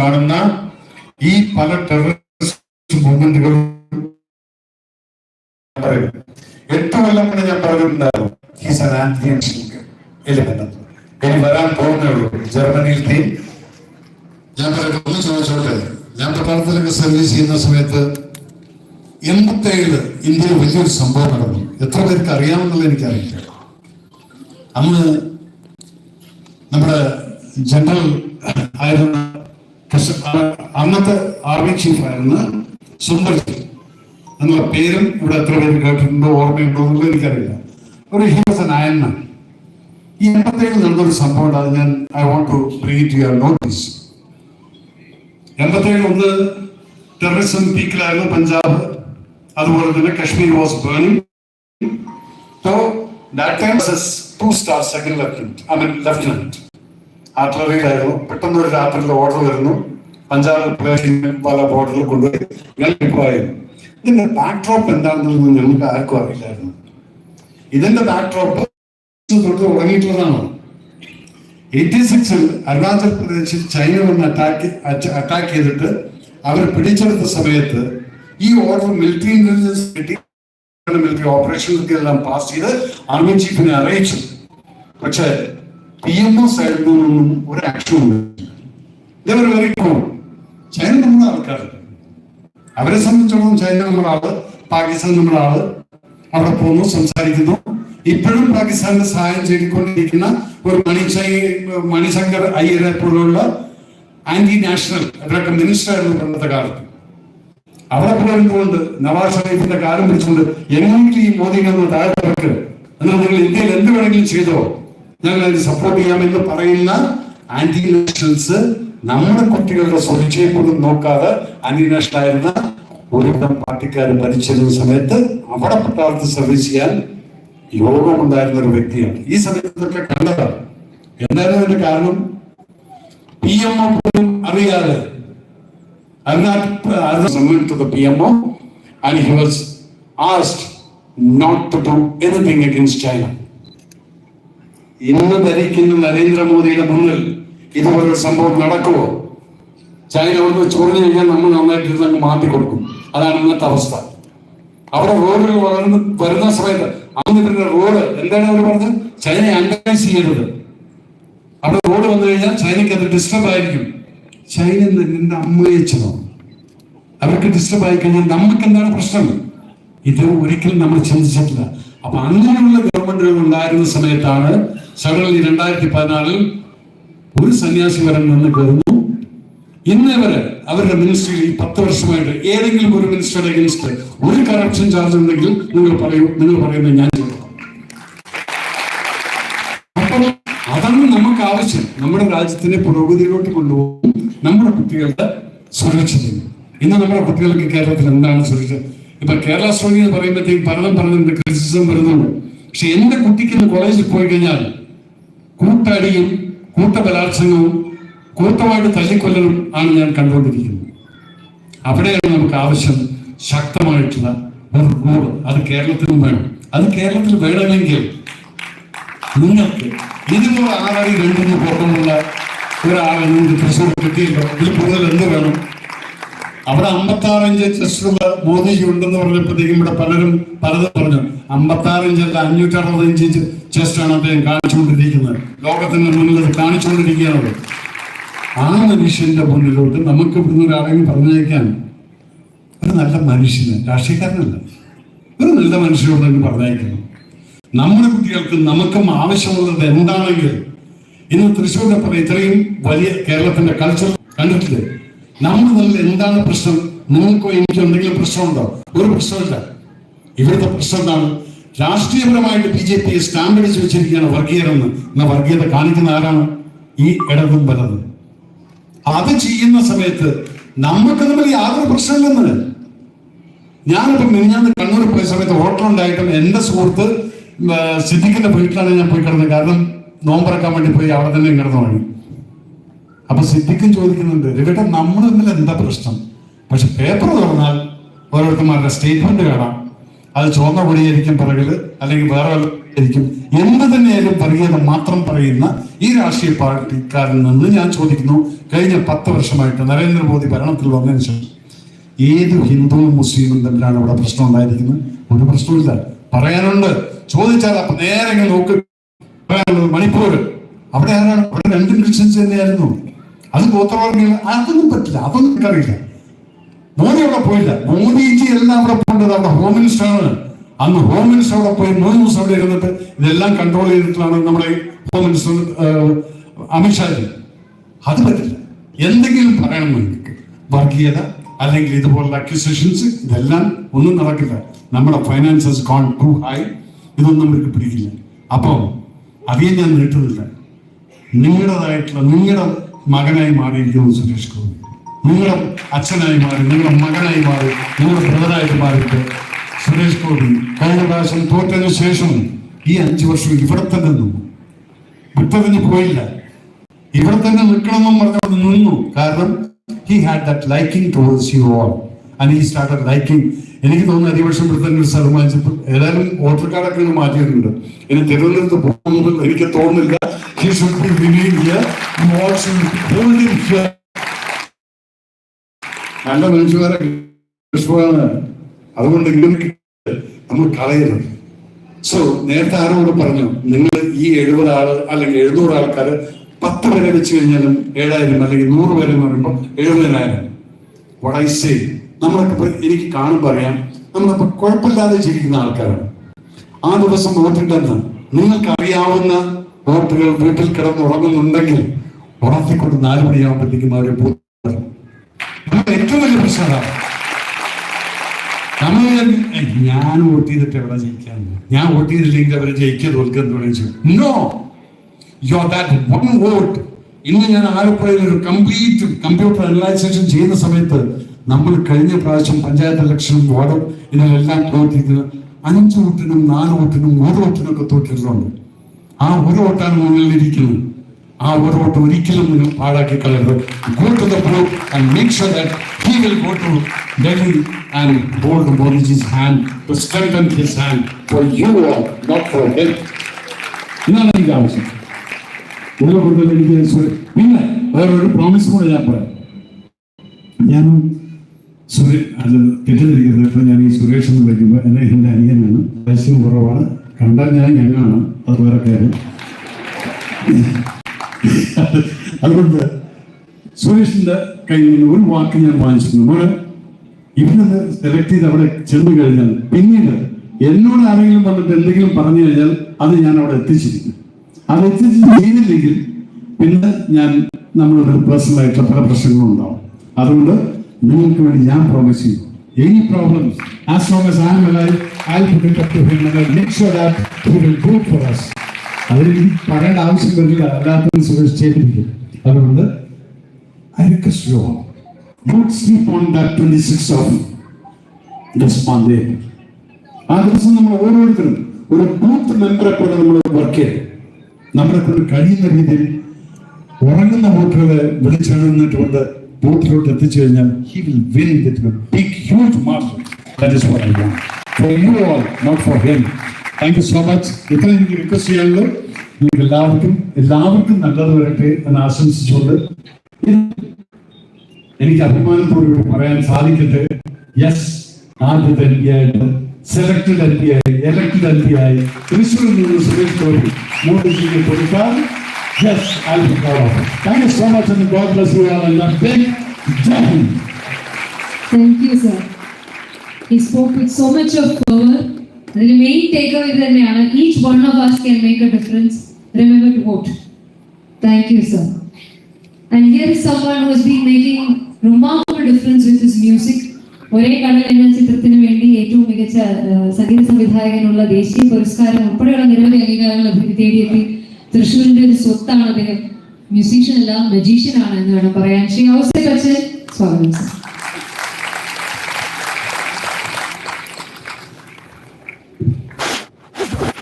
കാണുന്ന ഈ പല ടെററിസ്റ്റ് മൂവ്മെന്റുകളും എട്ട് കൊല്ലം ഞാൻ പറഞ്ഞിട്ടുണ്ടായിരുന്നു ഹീസ് ആൻ ആന്റി ഇനി വരാൻ പോകുന്നേ ഉള്ളൂ. ജർമ്മനിയിലത്തെ ഞാൻ പറയട്ടെ ഒന്ന് ഞാൻ പട്ടാളത്തിലൊക്കെ സർവീസ് ചെയ്യുന്ന സമയത്ത് എൺപത്തേഴിൽ ഇന്ത്യയിൽ വലിയൊരു സംഭവം നടന്നു. എത്ര പേർക്ക് അറിയാമെന്നുള്ളത് എനിക്കറിയില്ല. അന്ന് നമ്മുടെ ജനറൽ ആയിരുന്ന അന്നത്തെ ആർമി ചീഫ് സുന്ദർ സുന്ദർജി എന്നുള്ള പേരും ഇവിടെ എത്ര പേര് കേട്ടിട്ടുണ്ടോ ഓർമ്മയുണ്ടോ എന്നുള്ളത് എനിക്കറിയില്ല. ഒരു ഹിമസൻ അയന്ന ഈ എൺപത്തേഴിൽ നടന്നൊരു സംഭവം അത് ഞാൻ I want to bring to your notice എൺപത്തേഴിൽ ഒന്ന് ടെററിസം പീക്കിലായിരുന്നു പഞ്ചാബ്. അതുപോലെ തന്നെ Kashmir was burning was two star lieutenant I mean lieutenant. ആർട്ടിലറിയിലായിരുന്നു പെട്ടെന്ന് ഒരു രാത്രിയിൽ ഓർഡർ വരുന്നു. പഞ്ചാബ് പ്രദേശിന് പല ബോർഡറിൽ കൊണ്ടുപോയി ഞങ്ങൾ ഡിപ്ലോയായിരുന്നു ഇതിന്റെ ബാക്ക്ഡ്രോപ്പ് എന്താണെന്നൊന്നും ഞങ്ങൾക്ക് ആർക്കും അറിയില്ലായിരുന്നു. ഇതിന്റെ ബാക്ക്ഡ്രോപ്പ് തൊട്ട് തുടങ്ങിയിട്ടുള്ളതാണ്. എയ്റ്റി സിക്സിൽ അരുണാചൽ പ്രദേശിൽ ചൈന വന്ന് അറ്റാക്ക് അറ്റാക്ക് ചെയ്തിട്ട് അവർ പിടിച്ചെടുത്ത സമയത്ത് ഈ ഓർഡർ മിലിറ്ററി ഇന്റലിജൻസ് കിട്ടി മിലിറ്ററി ഓപ്പറേഷനുകൾക്ക് എല്ലാം പാസ് ചെയ്ത് ആർമി ചീഫിനെ അറിയിച്ചു. പക്ഷേ പി എം ഒ സൈഡിൽ നിന്നൊന്നും ഒരു ആക്ഷൻ ഇതവർ ചൈന നമ്മുടെ ആൾക്കാർ അവരെ സംബന്ധിച്ചിടത്തോളം ചൈന നമ്മുടെ ആൾ പാകിസ്ഥാൻ നമ്മുടെ ആൾ അവിടെ പോകുന്നു സംസാരിക്കുന്നു. ഇപ്പോഴും പാകിസ്ഥാന്റെ സഹായം ചെയ്തുകൊണ്ടിരിക്കുന്ന ഒരു മണിശൈ മണിശങ്കർ അയ്യരെ പോലുള്ള ആന്റി നാഷണൽ അവരൊക്കെ മിനിസ്റ്റർ ആയിരുന്നു പണ്ടത്തെ കാലത്ത്. അവിടെ പോയതുകൊണ്ട് നവാസ് ഷെരീഫിന്റെ കാലം പിടിച്ചുകൊണ്ട് എങ്ങനെയെങ്കിലും ഈ മോദിനെ ഒന്ന് താഴെ എന്നാൽ നിങ്ങൾ ഇന്ത്യയിൽ എന്ത് വേണമെങ്കിലും ചെയ്തോ? ഞങ്ങൾ അതിന് സപ്പോർട്ട് ചെയ്യാമെന്ന് പറയുന്ന ആന്റി നാഷണൽസ് നമ്മുടെ കുട്ടികളുടെ സ്വഭിക്ഷയെ പോലും നോക്കാതെ ആന്റി നാഷണൽ ആയിരുന്ന ഒരുവിധം പാർട്ടിക്കാർ ഭരിച്ചിരുന്ന സമയത്ത് അവിടെ പട്ടാളത്ത് സർവീസ് ചെയ്യാൻ യോഗമുണ്ടായിരുന്ന ഒരു വ്യക്തിയാണ്. ഈ സമയത്ത് ഇതൊക്കെ കണ്ടതാണ്. എന്തായാലും അതിന്റെ കാരണം? പി എം ഒ പോലും അറിയാതെ to the PMO and he was asked not to do anything against China. ഇന്ന് ഭരിക്കുന്ന നരേന്ദ്രമോദിയുടെ മുന്നിൽ ഇതുപോലൊരു സംഭവം നടക്കുമോ ചൈന ഒന്ന് ചോറിഞ്ഞു കഴിഞ്ഞാൽ നമ്മൾ നന്നായിട്ട് ഇരുന്ന് മാറ്റി കൊടുക്കും. അതാണ് ഇന്നത്തെ അവസ്ഥ. അവിടെ റോഡുകൾ വളർന്ന് വരുന്ന സമയത്ത് അന്ന് പിന്നെ റോഡ് എന്താണ് അവർ പറഞ്ഞത്? ചൈനയെ അംഗൈസ് ചെയ്യരുത്. അവിടെ റോഡ് വന്നു കഴിഞ്ഞാൽ ചൈനയ്ക്ക് അത് ഡിസ്റ്റർബ് ആയിരിക്കും. ചൈന നിന്റെ അമ്മയച്ചതോ അവർക്ക് ഡിസ്റ്റർബ് ആയി കഴിഞ്ഞാൽ നമുക്ക് എന്താണ് പ്രശ്നം? ഇത് ഒരിക്കലും നമ്മൾ ചിന്തിച്ചിട്ടില്ല. അപ്പൊ അങ്ങനെയുള്ള ഗവൺമെന്റുകൾ ഉണ്ടായിരുന്ന സമയത്താണ് സഡൻലി രണ്ടായിരത്തി പതിനാലിൽ ഒരു സന്യാസി വരൻ നിന്ന് കയറുന്നു. ഇന്ന് വരെ അവരുടെ മിനിസ്ട്രിയിൽ ഈ പത്ത് വർഷമായിട്ട് ഏതെങ്കിലും ഒരു മിനിസ്റ്ററുടെ അഗേൻസ്റ്റ് ഒരു കറപ്ഷൻ ചാർജ് ഉണ്ടെങ്കിൽ നിങ്ങൾ പറയൂ നിങ്ങൾ പറയുന്നത് ഞാൻ അപ്പോൾ അതാണ് നമുക്ക് ആവശ്യം. നമ്മുടെ രാജ്യത്തിനെ പുരോഗതിയിലോട്ട് കൊണ്ടുപോകും. നമ്മുടെ കുട്ടികളുടെ സുരക്ഷിതം ഇന്ന് നമ്മുടെ കുട്ടികൾക്ക് കേരളത്തിൽ എന്താണ് സുരക്ഷിതം ഇപ്പൊ കേരള സ്റ്റോറി എന്ന് പറയുമ്പോഴത്തേക്ക് പലതും പലതും ക്രിറ്റിസിസം വരുന്നുണ്ട്. പക്ഷെ എന്റെ കുട്ടിക്ക് കോളേജിൽ പോയി കഴിഞ്ഞാൽ കൂട്ടടിയും കൂട്ടബലാത്സംഗവും കൂട്ടമായിട്ട് തല്ലിക്കൊല്ലലും ആണ് ഞാൻ കണ്ടുകൊണ്ടിരിക്കുന്നത്. അവിടെയാണ് നമുക്ക് ആവശ്യം ശക്തമായിട്ടുള്ള ഒരു റൂൾ അത് കേരളത്തിലും വേണം. അത് കേരളത്തിൽ വേണമെങ്കിൽ നിങ്ങൾക്ക് ഇതിനുള്ള ആറടി രണ്ടിന് പുറത്തുള്ള ഒരാളെ നിങ്ങൾക്ക് തൃശ്ശൂർ കിട്ടിയല്ലോ. ഇതിൽ കൂടുതൽ എന്ത് വേണം? അവിടെ അമ്പത്തി ആറ് ഇഞ്ച് ചെസ്റ്റുള്ള മോദിജി ഉണ്ടെന്ന് പറഞ്ഞപ്പോഴത്തേക്കും ഇവിടെ പലരും പലതും പറഞ്ഞു. അമ്പത്തി ആറ് അല്ല അഞ്ഞൂറ്റി അറുപത് ഇഞ്ച് ചെസ്റ്റാണ് അദ്ദേഹം കാണിച്ചുകൊണ്ടിരിക്കുന്നത്. ലോകത്തിന് മുന്നിൽ കാണിച്ചുകൊണ്ടിരിക്കുകയാണ്. ആ മനുഷ്യന്റെ മുന്നിലോട്ട് നമുക്ക് ഇവിടുന്ന് ഒരാളെങ്കിലും പറഞ്ഞേക്കാൻ ഒരു നല്ല മനുഷ്യന് രാഷ്ട്രീയക്കാരനല്ല. ഒരു നല്ല മനുഷ്യനോട് മനുഷ്യനോടെങ്കിൽ പറഞ്ഞേക്കണം നമ്മുടെ കുട്ടികൾക്ക് നമുക്കും ആവശ്യമുള്ളത് എന്താണെങ്കിൽ ഇന്ന് തൃശ്ശൂരിനെ പറഞ്ഞ ഇത്രയും വലിയ കേരളത്തിന്റെ കൾച്ചർ കണ്ടിട്ടില്ലേ? നമ്മൾ തമ്മിൽ എന്താണ് പ്രശ്നം? നിങ്ങൾക്കോ എനിക്കോ എന്തെങ്കിലും പ്രശ്നമുണ്ടോ? ഒരു പ്രശ്നമില്ല ഇവിടുത്തെ പ്രശ്നം എന്താണ്? രാഷ്ട്രീയപരമായിട്ട് ബി ജെ പി സ്റ്റാമ്പ് അടിച്ചു വെച്ചിരിക്കുകയാണ് വർഗീയരെന്ന് എന്ന. വർഗീയത കാണിക്കുന്ന ആരാണ്? ഈ ഇടതും വലതും. അത് ചെയ്യുന്ന സമയത്ത് നമുക്ക് തമ്മിൽ യാതൊരു പ്രശ്നമില്ലെന്ന്. ഞാനിപ്പോ മിനിഞ്ഞാന്ന് കണ്ണൂർ പോയ സമയത്ത് ഹോട്ടലുണ്ടായിട്ടും എന്റെ സുഹൃത്ത് സിദ്ദിഖിന്റെ വീട്ടിലാണ് ഞാൻ പോയി കിടന്നത്. കാരണം നോമ്പറക്കാൻ വേണ്ടി പോയി അവിടെ തന്നെ കിടന്നു പണി അപ്പൊ സിദ്ധിക്കും ചോദിക്കുന്നുണ്ട് ഇവിടെ നമ്മൾ തമ്മിൽ എന്താ പ്രശ്നം? പക്ഷെ പേപ്പർ തുറന്നാൽ ഓരോരുത്തന്മാരുടെ സ്റ്റേറ്റ്മെന്റ് കാണാം. അത് ചുവന്ന പൊടിയായിരിക്കും പിറകിൽ അല്ലെങ്കിൽ വേറെ ആയിരിക്കും എന്ത് തന്നെയായാലും പറയുക മാത്രം പറയുന്ന ഈ രാഷ്ട്രീയ പാർട്ടിക്കാരിൽ നിന്ന് ഞാൻ ചോദിക്കുന്നു കഴിഞ്ഞ പത്ത് വർഷമായിട്ട് നരേന്ദ്രമോദി ഭരണത്തിൽ വന്നതിന് ശേഷം ഏത് ഹിന്ദുവും മുസ്ലിമും തമ്മിലാണ് ഇവിടെ പ്രശ്നം ഉണ്ടായിരിക്കുന്നത്? ഒരു പ്രശ്നമില്ല പറയാനുണ്ട്. ചോദിച്ചാൽ അപ്പൊ നേരെ നോക്ക്. മണിപ്പൂർ അവിടെ ആരാണ്? അവിടെ രണ്ടും ക്രിസ്ത്യൻസ് തന്നെയായിരുന്നു. അത് ഗോത്രവർഗീയ അതൊന്നും പറ്റില്ല അതൊന്നും എനിക്കറിയില്ല. മോദി അവിടെ പോയില്ല. മോദിജി എല്ലാം അവിടെ പോകേണ്ടത് അവിടെ ഹോം മിനിസ്റ്റർ ആണ്. അന്ന് ഹോം മിനിസ്റ്റർ അവിടെ പോയി മൂന്ന് ദിവസം അവിടെ ഇരുന്നിട്ട് ഇതെല്ലാം കൺട്രോൾ ചെയ്തിട്ടാണ് നമ്മുടെ ഹോം മിനിസ്റ്റർ അമിത്ഷാജി. അത് പറ്റില്ല. എന്തെങ്കിലും പറയണം നിങ്ങൾക്ക് വർഗീയത അല്ലെങ്കിൽ ഇതുപോലുള്ള അക്യൂസേഷൻസ് ഇതെല്ലാം ഒന്നും നടക്കില്ല. നമ്മുടെ ഫൈനാൻസസ് കോൺ ടു ഹൈ ഇതൊന്നും നമുക്ക് പിടിക്കില്ല. അപ്പോൾ അധികം ഞാൻ നീട്ടുന്നില്ല. നിങ്ങളുടേതായിട്ടുള്ള നിങ്ങളുടെ മകനായി മാറിയിരിക്കുന്നു സുരേഷ് ഗോപി. നിങ്ങളുടെ അച്ഛനായി മാറി നിങ്ങളുടെ മകനായി മാറി നിങ്ങളുടെ ബ്രദറായിട്ട് മാറിയിട്ട് സുരേഷ് ഗോപി. കഴിഞ്ഞ പ്രാവശ്യം തോറ്റതിന് ശേഷം ഈ അഞ്ചു വർഷം ഇവിടെ തന്നെ നിന്നു. വിട്ടതിന് പോയില്ല. ഇവിടെ തന്നെ നിൽക്കണമെന്നും പറഞ്ഞു നിന്നു. കാരണം he had that liking towards you all and he started liking എനിക്ക് തോന്നുന്നു അധിവർഷം സ്ഥലം വാങ്ങിച്ചപ്പോൾ ഏതായാലും വോട്ടർ കാർഡൊക്കെ ഒന്ന് മാറ്റിയിട്ടുണ്ട്. ഇനി തിരുവനന്തപുരത്ത് പോകുന്നത് എനിക്ക് തോന്നുന്നില്ല. He should be remain here holding here നല്ല മനുഷ്യരെ വിഷമാണ് അതുകൊണ്ട് നമ്മൾ കളയരുത്. സോ നേരത്തെ ആരോട് പറഞ്ഞു നിങ്ങൾ ഈ എഴുപത് ആൾ അല്ലെങ്കിൽ എഴുന്നൂറ് ആൾക്കാർ പത്ത് പേരെ വെച്ച് കഴിഞ്ഞാലും ഏഴായിരം അല്ലെങ്കിൽ നൂറ് പേരെന്ന് പറയുമ്പോൾ എഴുപതിനായിരം. വടൈസേ നമ്മളൊക്കെ എനിക്ക് കാണുമ്പോൾ അറിയാം. നമ്മളിപ്പോ കുഴപ്പമില്ലാതെ ജീവിക്കുന്ന ആൾക്കാരാണ്. ആ ദിവസം വോട്ടിട്ടെന്ന് നിങ്ങൾക്ക് അറിയാവുന്ന വോട്ടുകൾ വീട്ടിൽ കിടന്ന് ഉറങ്ങുന്നുണ്ടെങ്കിൽ ഉറത്തിക്കൊണ്ട് നാല് മണിയാകുമ്പോഴത്തേക്കും അവരെ ഏറ്റവും വലിയ പ്രശ്നമാണ് ഞാൻ വോട്ട് ചെയ്തിട്ട് എവിടെ ജയിക്കാൻ? ഞാൻ വോട്ട് ചെയ്തില്ലെങ്കിൽ അവരെ ജയിക്കുക എന്ത് വേണമെങ്കിൽ no you are that one vote ഇന്ന് ഞാൻ ആലപ്പുഴയിൽ ഒരു കംപ്ലീറ്റ് കമ്പ്യൂട്ടർ അനലൈസേഷൻ ചെയ്യുന്ന സമയത്ത് നമ്മൾ കഴിഞ്ഞ പ്രാവശ്യം പഞ്ചായത്ത് ഇലക്ഷനും വാർഡ് ഇതിലെല്ലാം തോറ്റിരിക്കുന്നത് അഞ്ച് വോട്ടിനും നാല് വോട്ടിനും ഒരു വോട്ടിനും തോറ്റിട്ടുണ്ട് ആ ഒരു വോട്ടാണ് മുന്നിലിരിക്കുന്നത് ആ ഒരു വോട്ട് ഒരിക്കലും നിങ്ങൾ പാഴാക്കി കളയരുത്. Go to the group and make sure that he will go to Delhi and hold Modiji's hand to strengthen his hand for you all not for him എനിക്ക് ആവശ്യം. ഇതിനെ കൂടുതൽ പിന്നെ വേറൊരു പ്രോമിസ് കൂടെ ഞാൻ പറയാം. ഞാൻ സുരേ അത് തെറ്റിദ്ധരിക്കരുത്. ഇപ്പൊ ഞാൻ ഈ സുരേഷ് എന്ന് വിളിക്കുമ്പോൾ എന്നെ എന്റെ അനിയനാണ്. വയസ്സും കുറവാണ്. കണ്ടാൽ ഞാൻ ഞങ്ങളാണ് അത് വേറെ കാര്യം അതുകൊണ്ട് സുരേഷിന്റെ കയ്യിൽ നിന്ന് ഒരു വാക്ക് ഞാൻ വാങ്ങിച്ചിരുന്നു മോളെ ഇവിടുന്ന് സെലക്ട് ചെയ്ത് അവിടെ ചെന്ന് കഴിഞ്ഞാൽ പിന്നീട് എന്നോട് ആരെങ്കിലും വന്നിട്ട് എന്തെങ്കിലും പറഞ്ഞു കഴിഞ്ഞാൽ അത് ഞാൻ അവിടെ എത്തിച്ചിരിക്കും. അത് എത്തിച്ച് ചെയ്തില്ലെങ്കിൽ പിന്നെ ഞാൻ നമ്മളുടെ പേഴ്സണലായിട്ടുള്ള പല പ്രശ്നങ്ങളും ഉണ്ടാവും. അതുകൊണ്ട് നിങ്ങൾക്ക് വേണ്ടി ഞാൻ പ്രോമിസ് ചെയ്യും. Any problems as long as I am alive, I'll put it up to make sure that will it for us. അതിൽ എനിക്ക് പറയേണ്ട ആവശ്യം വരില്ല അല്ലാത്തത് സുരേഷ് ചെയ്തിരിക്കും. അതുകൊണ്ട് I request you all, on that 26th of this month. ആ ദിവസം നമ്മൾ ഓരോരുത്തരും ഒരു ബൂത്ത് മെമ്പറെ പോലെ നമ്മൾ വർക്ക് ചെയ്യും. നമ്മളെ കൊണ്ട് കഴിയുന്ന രീതിയിൽ ഉറങ്ങുന്ന വോട്ടുകളെ വിളിച്ചെഴുന്നിട്ടുകൊണ്ട് ബൂത്തിലോട്ട് എത്തിച്ചു കഴിഞ്ഞാൽ he will win with big huge margin that is what I want for you all not for him thank you so much ഇത്ര എനിക്ക് റിക്വസ്റ്റ് ചെയ്യാനുള്ളൂ. നിങ്ങൾക്ക് എല്ലാവർക്കും എല്ലാവർക്കും നല്ലത് വരട്ടെ എന്ന് ആശംസിച്ചുകൊണ്ട് എനിക്ക് അഭിമാനത്തോടുകൂടി പറയാൻ സാധിക്കട്ടെ. യെസ് ആദ്യത്തെ എം പി ആയിട്ട് സെലക്ടഡ് എം പി ആയി എലക്ടഡ് എം പി ആയി തൃശ്ശൂരിൽ നിന്ന് സുരേഷ് ഗോപി മോദിജിക്ക് കൊടുക്കാൻ Yes I be proud of thank you so much and God bless you all and big Jai Hind Thank you, sir. He spoke with so much of power. The main takeaway തന്നെയാണ് each one of us can make a difference. Remember to vote. Thank you, sir. And here is someone who has been making remarkable difference with his music. ഒരേ കടൽ എന്ന ചിത്രത്തിന് വേണ്ടി ഏറ്റവും മികച്ച ഏഹ്, സംഗീത സംവിധായകനുള്ള ദേശീയ പുരസ്കാരം ഉൾപ്പെടെയുള്ള നിരവധി അംഗീകാരങ്ങൾ അദ്ദേഹം തേടിയെത്തി തൃശ്ശൂരിന്റെ ഒരു സ്വത്താണ് അദ്ദേഹം. മ്യൂസീഷ്യൻ അല്ല മജീഷ്യൻ ആണ് എന്ന് വേണം പറയാൻ. ശ്രീ ഔസേ ബച്ചൻ സ്വാഗതം